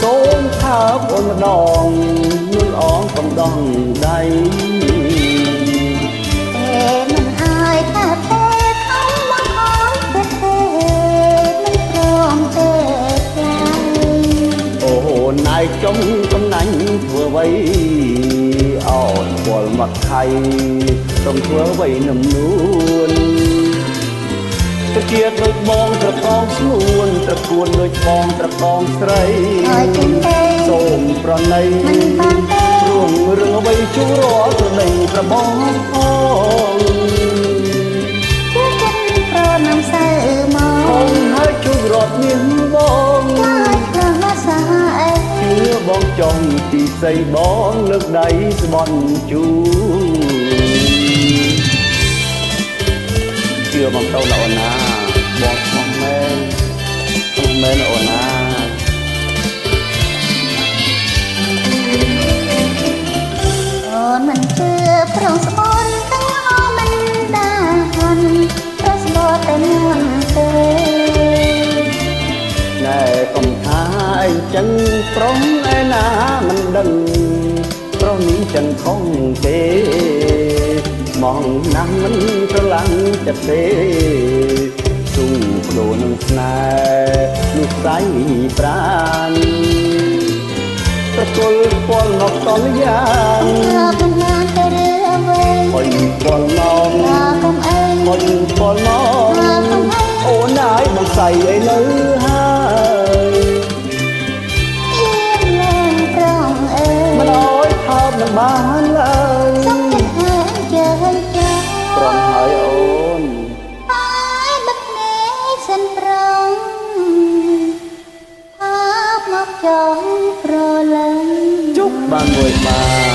សូមថាអូនម្ដងនួនអងកំដងដៃតែមិនអើយថាទេខំមកអើយទេទេមិនព្រមទេខ្លាំងអូនឯងចុំកំណាញ់ធ្វើអ្វីអោនពលមកថៃត្រឹមធ្វើអ្វីនឹមនួន ទៅជាតិដូចបងត្រកងស្នួនត្រកួនដូចបងត្រកងស្រីអើយទេទេសូមប្រណីមិនបានទេរួមរឿងអ្វីជួរាល់ប្រណីប្របងផងជាចិត្តប្រណាំសើមកខំហើយជួយរត់មានបងចាច់ខ្លាំងណាស់សាអេជឿបងចង់ពីស្អីបងលើកដៃស្បន់ជូជឿ ចឹងប្រុសឯណាមិនដឹងប្រុសនេះចឹងខំទេមកណាស់មិនស្រឡាញ់ចិត្តទេស៊ូបដូរនឹងស្នេហ៍នោះស្អីប្រានប្រគល់ពលមកតលយ៉ាងអើកំណានទៅរឿអ្វីអុយពលមកអើកំអីអុយពលមកអូនឯងមិនស្អីអីលើ កសិនប្រងអើមកចង់ប្រលឹងជប់បានមួយបាន